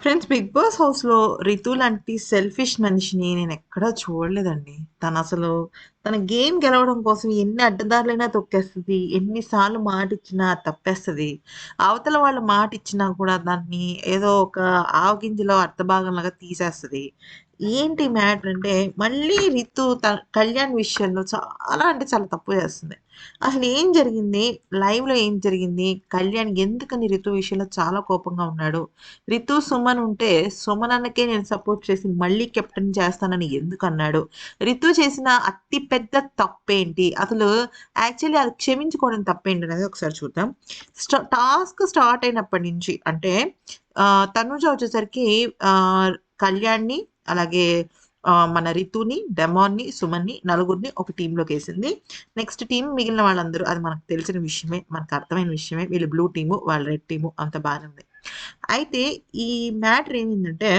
Friends 'big boss' హౌస్‌లో రితు లాంటి selfish మనిషిని నేను ఎక్కడా చూడలేదండి. తనసలు తన గేమ్ గెలవడం కోసం ఎన్ని అడ్డదారులైనా తొక్కేస్తది. ఎన్నిసార్లు మాట ఇచ్చినా తప్పేస్తది. అవతల వాళ్ళు మాటిచ్చినా కూడా దాన్ని ఏదో ఒక ఆవగింజలో అర్ధభాగంలాగా తీసేస్తది. ఏంటి మ్యాటర్ అంటే మళ్ళీ రితు త కళ్యాణ్ విషయంలో చాలా అంటే చాలా తప్పు చేస్తుంది. అసలు ఏం జరిగింది? లైవ్‌లో ఏం జరిగింది? కళ్యాణ్ ఎందుకని రితు విషయంలో చాలా కోపంగా ఉన్నాడు? రితు, సుమన్ ఉంటే సుమన్ అన్నకే నేను సపోర్ట్ చేసి మళ్ళీ కెప్టెన్ చేస్తానని ఎందుకన్నాడు? రితు చేసిన అతి పెద్ద తప్పేంటి? అసలు యాక్చువల్లీ అది క్షమించుకోవడం తప్పేంటి అనేది ఒకసారి చూద్దాం. స్ట టాస్క్ స్టార్ట్ అయినప్పటి నుంచి అంటే తనుజ వచ్చేసరికి కళ్యాణ్‌ని అలాగే మన రితుని, డెమాన్‌ని, సుమన్‌ని నలుగురిని ఒక టీంలోకి వేసింది నెక్స్ట్ టీం మిగిలిన వాళ్ళందరూ అది మనకు తెలిసిన విషయమే. మనకు అర్థమైన విషయమే. వీళ్ళు బ్లూ టీము, వాళ్ళ రెడ్ టీము అంత బాగానే ఉంది. అయితే ఈ మ్యాటర్ ఏమైందంటే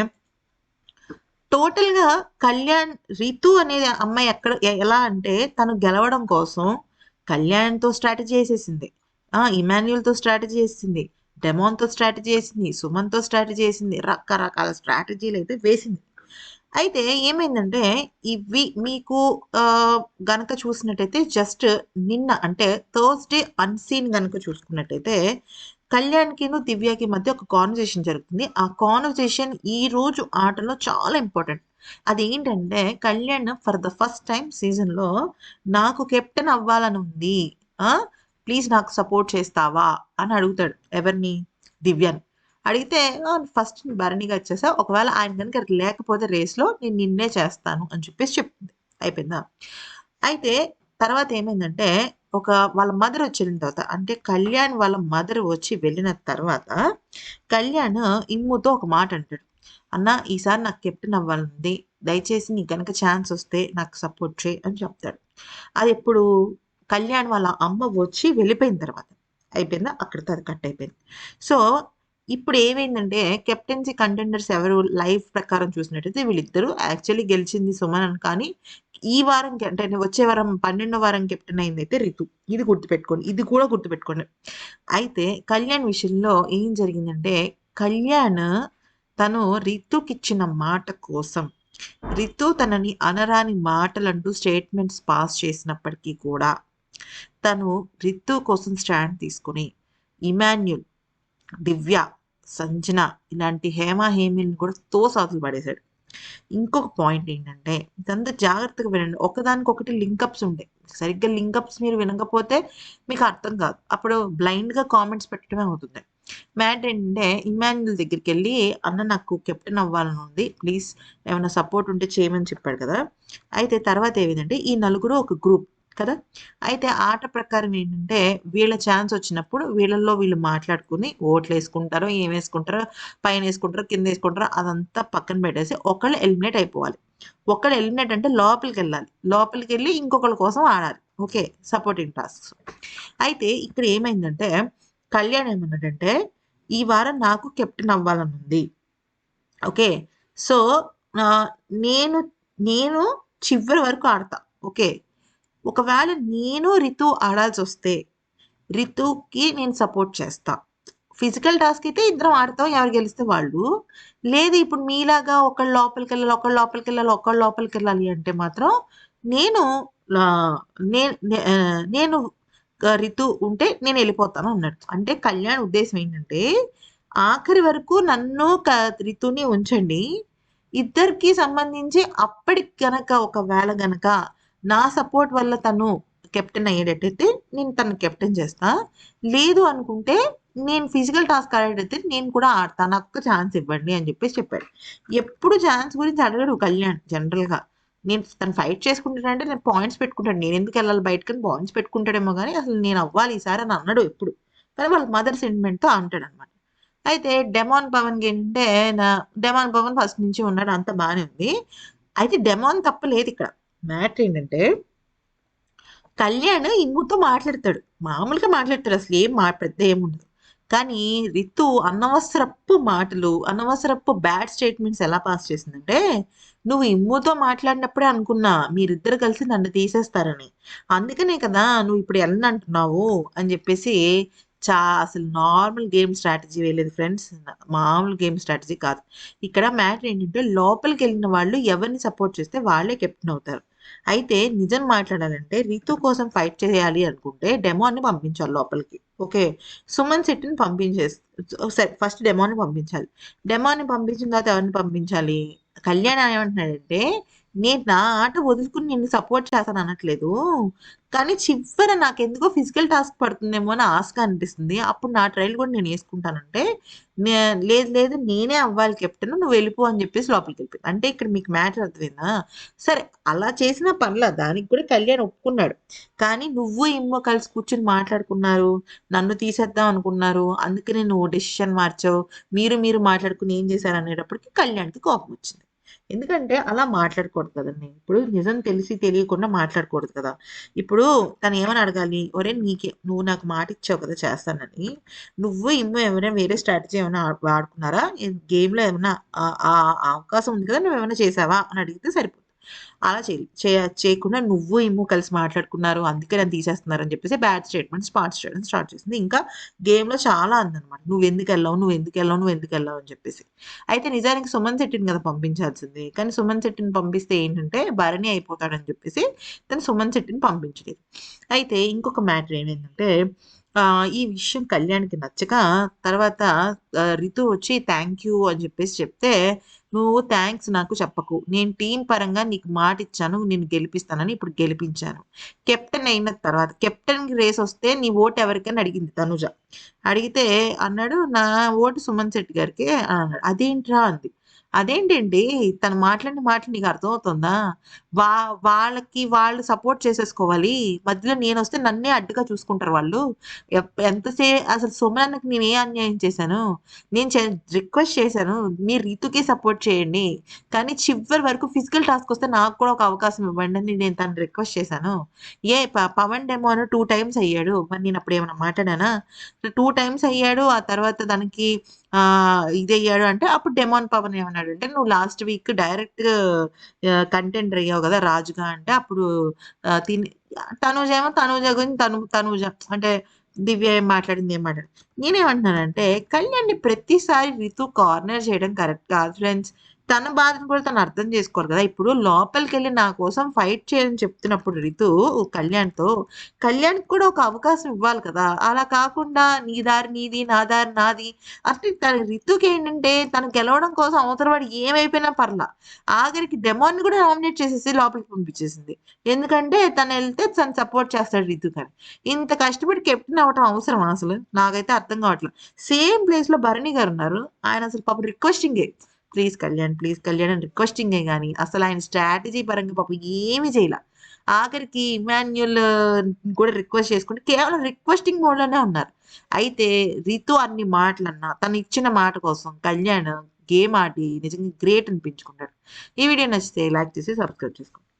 టోటల్‌గా కళ్యాణ్ రితు అనే అమ్మాయి ఎక్కడ ఎలా అంటే తను గెలవడం కోసం కళ్యాణ్‌తో స్ట్రాటజీ వేసేసింది ఆ! స్ట్రాటజీ వేసింది డెమాన్‌తో స్ట్రాటజీ వేసింది సుమన్‌తో స్ట్రాటజీ వేసింది రకరకాల స్ట్రాటజీలు అయితే వేసింది. అయితే ఏమైందంటే ఇవి మీకు గనక చూసినట్టయితే జస్ట్ నిన్న అంటే థర్స్‌డే అన్‌సీన్ గనక చూసుకున్నట్టయితే కళ్యాణ్‌కిను, దివ్యకి మధ్య ఒక కాన్వర్జేషన్ జరుగుతుంది. ఆ కాన్వర్జేషన్ రోజు ఆటలో చాలా ఇంపార్టెంట్. అది ఏంటంటే Kalyan for the first time సీజన్‌లో నాకు కెప్టెన్ అవ్వాలని ఉంది ప్లీజ్ నాకు సపోర్ట్ చేస్తావా? అని అడుగుతాడు. ఎవరిని? దివ్యని. అడిగితే ఫస్ట్ భరణిగా వచ్చేసా ఒకవేళ ఆయన గనుక లేకపోతే రేస్‌లో నేను నిన్నే చేస్తాను అని చెప్పేసి చెప్తుంది. అయిపోయిందా? అయితే తర్వాత ఏమైందంటే ఒక వాళ్ళ మదర్ వచ్చిన తర్వాత అంటే కళ్యాణ్ వాళ్ళ మదర్ వచ్చి వెళ్ళిన తర్వాత కళ్యాణ్ ఇమ్ముతో ఒక మాట అంటాడు. అన్న ఈసారి నాకు కెప్టెన్ అవ్వాలంది దయచేసి నీకు కనుక ఛాన్స్ వస్తే నాకు సపోర్ట్ చేయి అని చెప్తాడు. అది ఎప్పుడు కళ్యాణ్ వాళ్ళ అమ్మ వచ్చి వెళ్ళిపోయిన తర్వాత. అయిపోయిందా? అక్కడితో అది కట్ అయిపోయింది. సో, ఇప్పుడు ఏమైందంటే కెప్టెన్సీ కంటెండర్స్ ఎవరు లైవ్ ప్రకారం చూసినట్టయితే వీళ్ళిద్దరూ యాక్చువల్లీ గెలిచింది సుమన్ అని కానీ ఈ వారం అంటే వచ్చే వారం 12 వారం కెప్టెన్ అయింది అయితే రితు. ఇది గుర్తుపెట్టుకోండి. ఇది కూడా గుర్తుపెట్టుకోండి. అయితే కళ్యాణ్ విషయంలో ఏం జరిగిందంటే కళ్యాణ్ తను రితుకిచ్చిన మాట కోసం రితు తనని అనరాని మాటలంటూ స్టేట్మెంట్స్ పాస్ చేసినప్పటికీ కూడా తను రితు కోసం స్టాండ్ తీసుకొని ఇమాన్యుల్, దివ్య, సంజన ఇలాంటి హేమ, హేమిల్ని కూడా తోసవతల పడేశాడు. ఇంకొక పాయింట్ ఏంటంటే ఇదంతా జాగ్రత్తగా వినండి. ఒకదానికొకటి లింకప్స్ ఉంటాయి. సరిగ్గా లింకప్స్ మీరు వినకపోతే మీకు అర్థం కాదు. అప్పుడు బ్లైండ్‌గా కామెంట్స్ పెట్టడమే అవుతుంది. మ్యాటర్ ఏంటంటే ఇమాన్యుల్ దగ్గరికెళ్ళి అన్న నాకు కెప్టెన్ అవ్వాలని ఉంది ప్లీజ్ ఏమైనా సపోర్ట్ ఉంటే చేయమని చెప్పాడు కదా! అయితే తర్వాత ఏమిటంటే ఈ నలుగురు ఒక గ్రూప్ కదా! అయితే ఆట ప్రకారం ఏంటంటే వీళ్ళ ఛాన్స్ వచ్చినప్పుడు వీళ్ళల్లో వీళ్ళు మాట్లాడుకుని ఓట్లు వేసుకుంటారు ఏమేసుకుంటారో, కింద వేసుకుంటారో అదంతా పక్కన పెట్టేసి ఒకళ్ళు ఎలిమినేట్ అయిపోవాలి. ఒకళ్ళు ఎలిమినేట్ అంటే లోపలికి వెళ్ళాలి లోపలికి వెళ్ళి ఇంకొకళ్ళ కోసం ఆడాలి. ఓకే. Supporting tasks. అయితే ఇక్కడ ఏమైందంటే కళ్యాణ్ ఏమన్నాడంటే ఈ వారం నాకు కెప్టెన్ అవ్వాలని ఉంది ఓకే. సో, నేను నేను చివరి వరకు ఆడతా. ఓకే. ఒకవేళ నేను రితు ఆడాల్సొస్తే రితుకి నేను సపోర్ట్ చేస్తా. ఫిజికల్ టాస్క్ అయితే ఇద్దరం ఆడతాం. ఎవరు గెలిస్తే వాళ్ళు. లేదు ఇప్పుడు మీలాగా ఒకళ్ళు లోపలికెళ్ళాలి, ఒకళ్ళు లోపలికెళ్ళాలి, ఒకళ్ళు లోపలికెళ్ళాలి అంటే మాత్రం నేను నేను రితు ఉంటే నేనెళ్ళిపోతాను అన్నట్టు అంటే కళ్యాణ్ ఉద్దేశం ఏంటంటే ఆఖరి వరకు నన్ను క రితుని ఉంచండి. ఇద్దరికి సంబంధించి అప్పటికి గనక ఒకవేళ గనక నా సపోర్ట్ వల్ల తను కెప్టెన్ అయ్యేటట్టయితే నేను తను కెప్టెన్ చేస్తా. లేదు అనుకుంటే నేను ఫిజికల్ టాస్క్ ఆడేటైతే నేను కూడా ఆడతా. నాకు ఛాన్స్ ఇవ్వండి అని చెప్పేసి చెప్పాడు. ఎప్పుడు ఛాన్స్ గురించి అడగడు కళ్యాణ్ జనరల్‌గా. నేను తను ఫైట్ చేసుకుంటాడంటే నేను పాయింట్స్ పెట్టుకుంటాడు. వెళ్ళాలి బయటకని పాయింట్స్ పెట్టుకుంటాడేమో కానీ అసలు నేను అవ్వాలి ఈసారి అని అన్నాడు ఎప్పుడు. కానీ వాళ్ళ మదర్ సెంటిమెంట్‌తో అంటాడనమాట. అయితే డెమాన్ పవన్‌కి ఏంటంటే నా డెమాన్ పవన్ ఫస్ట్ నుంచి ఉన్నాడు. అంత బాగానే ఉంది. అయితే డెమాన్ తప్పలేదు ఇక్కడ మ్యాటర్ ఏంటంటే కళ్యాణ్ ఇమ్ముతో మాట్లాడతాడు. మామూలుగా మాట్లాడతాడు. అసలు ఏం మా పెద్ద ఏముండదు. కానీ రితు అనవసరపు మాటలు, అనవసరపు బ్యాడ్ స్టేట్మెంట్స్ ఎలా పాస్ చేసిందంటే నువ్వు ఇమ్ముతో మాట్లాడినప్పుడే అనుకున్నా మీరిద్దరు కలిసి నన్ను తీసేస్తారని. అందుకనే కదా నువ్వు ఇప్పుడు ఎళ్ళనంటున్నావు అని చెప్పేసి చా అసలు నార్మల్ గేమ్ స్ట్రాటజీ వేయలేదు ఫ్రెండ్స్ మామూలు గేమ్ స్ట్రాటజీ కాదు ఇక్కడ మ్యాటర్ ఏంటంటే లోపలికి వెళ్ళిన వాళ్ళు ఎవరిని సపోర్ట్ చేస్తే వాళ్ళే కెప్టెన్ అవుతారు అయితే నిజం మాట్లాడాలంటే రీతు కోసం ఫైట్ చేయాలి అనుకుంటే డెమోని పంపించాలి లోపలికి. ఓకే? సుమన్ శెట్టిని పంపించే సరే ఫస్ట్ డెమోని పంపించాలి. డెమోని పంపించిన తర్వాత ఎవరిని పంపించాలి? కళ్యాణ్ ఏమంటున్నాడంటే నేను నా ఆట వదులుకుని నిన్ను సపోర్ట్ చేస్తాను అనట్లేదు. కానీ చివర నాకు ఎందుకో ఫిజికల్ టాస్క్ పడుతుందేమో అని ఆశ అనిపిస్తుంది. అప్పుడు నా ట్రైల్ కూడా నేను వేసుకుంటానంటే నే- లేదు లేదు నేనే అవ్వాలి కెప్టెన్ నువ్వు వెళ్ళిపో అని చెప్పేసి లోపలికి వెళ్ళిపోయింది. అంటే ఇక్కడ మీకు మ్యాటర్ అర్థమైందా? సరే అలా చేసిన పనుల దానికి కూడా కళ్యాణ్ ఒప్పుకున్నాడు. కానీ నువ్వు ఇమ్మో కలిసి కూర్చొని మాట్లాడుకున్నారు నన్ను తీసేద్దాం అనుకున్నారు అందుకనే నువ్వు డెసిషన్ మార్చావు. మీరు మీరు మాట్లాడుకుని ఏం చేశారు అనేటప్పటికి కళ్యాణ్కి కోపం వచ్చింది. ఎందుకంటే అలా మాట్లాడకూడదు కదండి. ఇప్పుడు నిజం తెలిసి తెలియకుండా మాట్లాడకూడదు కదా. ఇప్పుడు తను ఏమని అడగాలి? ఒరే నీకే నువ్వు నాకు మాట ఇచ్చావు కదా చేస్తానని. నువ్వు ఇమ్మ ఏమైనా వేరే స్ట్రాటజీ ఏమైనా వాడుకున్నారా? గేమ్లో ఏమైనా ఆ- ఆ అవకాశం ఉంది కదా నువ్వు ఏమైనా చేసావా? అని అడిగితే సరిపోతుంది అలా చేయ చేయకుండా నువ్వు ఇమ్ము కలిసి మాట్లాడుకున్నారు అందుకే నన్ను తీసేస్తున్నారు అని చెప్పేసి బ్యాడ్ స్టేట్మెంట్ స్పాట్ చేయడం స్టార్ట్ చేసింది. ఇంకా గేమ్లో చాలా అందనమాట నువ్వు ఎందుకు వెళ్ళావు నువ్వు ఎందుకు వెళ్ళావు నువ్వు ఎందుకు వెళ్ళావు అని చెప్పేసి. అయితే నిజానికి సుమన్ శెట్టిని కదా పంపించాల్సింది. కానీ సుమన్ శెట్టిని పంపిస్తే ఏంటంటే భరణి అయిపోతాడని చెప్పేసి తను సుమన్ శెట్టిని పంపించలేదు. అయితే ఇంకొక మ్యాటర్ ఏంటంటే ఈ విషయం కళ్యాణ్కి నచ్చక తర్వాత రితు వచ్చి థ్యాంక్ యూ అని చెప్పేసి చెప్తే నువ్వు థ్యాంక్స్ నాకు చెప్పకు. నేను టీం పరంగా నీకు మాట ఇచ్చాను. నేను గెలిపిస్తానని ఇప్పుడు గెలిపించాను. కెప్టెన్ అయిన తర్వాత కెప్టెన్ రేస్ వస్తే నీ ఓటు ఎవరికైనా అడిగింది తనుజ. అడిగితే అన్నాడు నా ఓటు సుమన్ శెట్టి గారికి అన్నాడు. అదేంట్రా అంది. అదేంటండి? తను మాట్లాడిన మాటలు నీకు అర్థమవుతుందా? వా వాళ్ళకి వాళ్ళు సపోర్ట్ చేసేసుకోవాలి. మధ్యలో నేను వస్తే నన్నే అడ్డుగా చూసుకుంటారు వాళ్ళు. ఎంతసే అసలు సుమనన్నకి నేను ఏ అన్యాయం చేశాను? నేను రిక్వెస్ట్ చేశాను మీ రీతుకే సపోర్ట్ చేయండి. కానీ చివరి వరకు ఫిజికల్ టాస్క్ వస్తే నాకు కూడా ఒక అవకాశం ఇవ్వండి అని నేను తను రిక్వెస్ట్ చేశాను. ఏ ప- పవన్ డెమోను టూ టైమ్స్ అయ్యాడు. మరి నేను అప్పుడు ఏమైనా మాట్లాడానా? టూ టైమ్స్ అయ్యాడు. ఆ తర్వాత దానికి ఆ అయ్యాడు అంటే అప్పుడు డెమోన్ పవన్ ఏమన్నాడు అంటే నువ్వు లాస్ట్ వీక్ డైరెక్ట్ కంటెంట్ అయ్యావు కదా రాజుగా అంటే అప్పుడు తిని తనూజ ఏమో తనూజ గురించి తను తనూజ అంటే దివ్య ఏం మాట్లాడింది ఏం మాట్లాడింది నేనేమంటున్నానంటే కళ్యాణ్ని ప్రతిసారి రితు కార్నర్ చేయడం కరెక్ట్ కాదు ఫ్రెండ్స్ తన బాధను కూడా తను అర్థం చేసుకోరు కదా. ఇప్పుడు లోపలికి వెళ్ళి నా కోసం ఫైట్ చేయని చెప్తున్నప్పుడు రితు కళ్యాణ్తో కళ్యాణ్కి కూడా ఒక అవకాశం ఇవ్వాలి కదా. అలా కాకుండా నీ దారి నీది నా దారి నాది అంటే తన రితుకి ఏంటంటే తను గెలవడం కోసం అవతల వాడు ఏమైపోయినా పర్లా. ఆఖరికి డెమోని కూడా నామినేట్ చేసేసి లోపలికి పంపించేసింది. ఎందుకంటే తను వెళ్తే తను సపోర్ట్ చేస్తాడు రితు కానీ ఇంత కష్టపడి కెప్టెన్ అవ్వటం అవసరం అసలు? నాకైతే అర్థం కావట్లేదు. సేమ్ ప్లేస్లో భరణి గారు ఉన్నారు. ఆయన అసలు పాప రిక్వెస్టింగే. ప్లీజ్ కళ్యాణ్ ప్లీజ్ కళ్యాణ్ అని రిక్వెస్టింగే కానీ అసలు ఆయన స్ట్రాటజీ పరంగా పాపం ఏమీ చేయలే. ఆఖరికి ఇమాన్యుల్ కూడా రిక్వెస్ట్ చేసుకుంటే కేవలం రిక్వెస్టింగ్ మోడ్లోనే ఉన్నారు. అయితే రితు అన్ని మాటలన్నా తను ఇచ్చిన మాట కోసం కళ్యాణ్ గేమ్ ఆడి నిజంగా గ్రేట్ అనిపించుకుంటాడు. ఈ వీడియో నచ్చితే లైక్ చేసి సబ్స్క్రైబ్ చేసుకోండి.